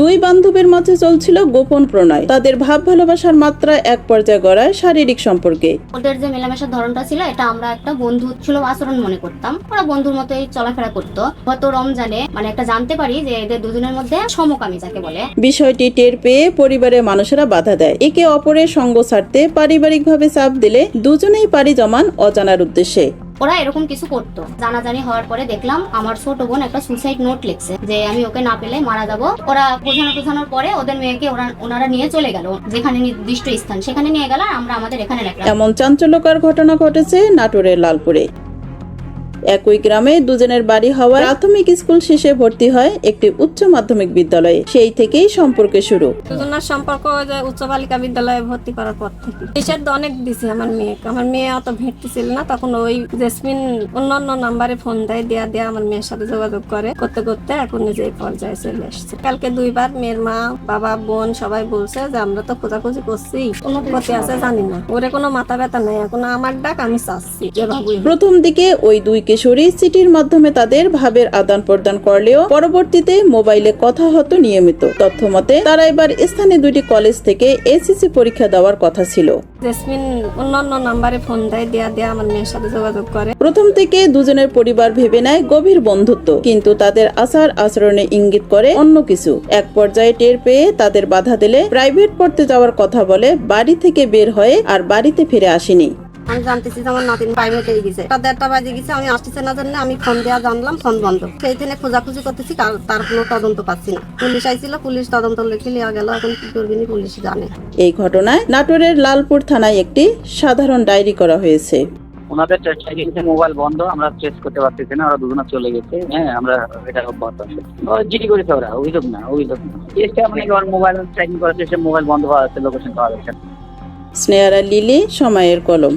দুই বান্ধবীর মাঝে চলছিল গোপন প্রণয়। তাদের ভাব ভালোবাসার মাত্রা এক পর্যায়ে গড়ায় শারীরিক সম্পর্কে। ওদের যে মেলামেশার ধরনটা ছিল এটা আমরা একটা বন্ধু সুলভ আচরণ মনে করতাম। ওরা বন্ধুর মতোই চলাফেরা করতো। গত রমজানে মানে একটা জানতে পারি যে এদের দুজনের মধ্যে সমকামী যাকে বলে। বিষয়টি টের পেয়ে পরিবারের মানুষেরা বাধা দেয়। একে অপরের সঙ্গ ছাড়তে পারিবারিকভাবে চাপ দিলে দুজনেই পাড়ি জমান অজানার উদ্দেশ্যে। ওরা এরকম কিছু করতো। জানাজানি হওয়ার পরে দেখলাম আমার ছোট বোন একটা সুসাইড নোট লিখছে, যে আমি ওকে না পেলে মারা যাব। ওরা বোঝানো টোঝানোর পরে ওদের মেয়েকে ওরা, ওনারা নিয়ে চলে গেল, যেখানে নির্দিষ্ট স্থান। সেখানে নিয়ে গেল আমরা আমাদের এখানে রাখলাম। এমন চাঞ্চল্যকর ঘটনা ঘটেছে নাটোরের লালপুরে। একই গ্রামে দুজনের বাড়ি হওয়া প্রাথমিক স্কুল শেষে ভর্তি হয় একটি উচ্চ মাধ্যমিক বিদ্যালয়ে। সেই থেকেই সম্পর্কে শুরু। দুজনের সম্পর্ক উচ্চ বালিকা বিদ্যালয়ে ভর্তি করার পর থেকে। নিষেধ অনেক দিছি আমার মেয়েকে আমার মেয়ে অত ভেটতে ছিল না। তখন ওই জেসমিন অন্য অন্য নাম্বারে ফোন দেয় দেয়া দেয়া আমার মেয়ের সাথে যোগাযোগ করে। করতে করতে এখন নিজে এই পর্যায়ে চলে এসছে। কালকে দুইবার মেয়ের মা বাবা বোন সবাই বলছে যে আমরা তো খোঁজাখুঁজি করছি। কোনো গতি আছে জানি না। ওরে কোনো মাথা ব্যথা নেই। এখন আমার ডাক আমি চাচ্ছি। প্রথম দিকে ওই দুই কিশোরী চিঠির মাধ্যমে তাদের ভাবের আদান প্রদান করলেও পরবর্তীতে মোবাইলে কথা হতো নিয়মিত। তথ্য মতে তারা এবার স্থানীয় দুটি কলেজ থেকে এসএসসি পরীক্ষা দেওয়ার কথা ছিল। জেসমিন অন্য অন্য নাম্বারে ফোন দেয় দেয়া দেয়া আমার মেয়ের সাথে যোগাযোগ করে। প্রথম থেকে দুজনের পরিবার ভেবে নেয় গভীর বন্ধুত্ব কিন্তু তাদের আচার আচরণে ইঙ্গিত করে অন্য কিছু। এক পর্যায়ে টের পেয়ে তাদের বাধা দিলে প্রাইভেট পড়তে যাওয়ার কথা বলে বাড়ি থেকে বের হয়ে আর বাড়িতে ফিরে আসেনি। আমি জানতেছি যে আমার নাতিন প্রাইভেটে গেছে। তা দেড়টা বাজে গেছে আমি আসতেছে না জানলে আমি ফোন দেওয়া জানলাম ফোন বন্ধ। সেই থেকে খোঁজাখুঁজি করতেছি তার- তার কোনো তদন্ত পাচ্ছি না। পুলিশ আইছিল পুলিশ তদন্ত লিখে লিয়া গেল এখন কি করবি পুলিশ জানে। এই ঘটনায় নাটোরের লালপুর থানায় একটি সাধারণ ডায়েরি করা হয়েছে। ওনাদের মোবাইল বন্ধ আমরা ট্রেস করতে পারতেছি না ওরা দুজনে চলে গেছে হ্যাঁ আমরা এটা অব্যাহত আছে। জিডি করেছে ওরা অভিযোগ না অভিযোগ না। চেষ্টা মানে ওর মোবাইল ট্র্যাকিং করার চেষ্টা মোবাইল বন্ধ পাওয়া যাচ্ছে লোকেশন পাওয়া যাচ্ছে। স্নেহারা লিলি সময়ের কলম।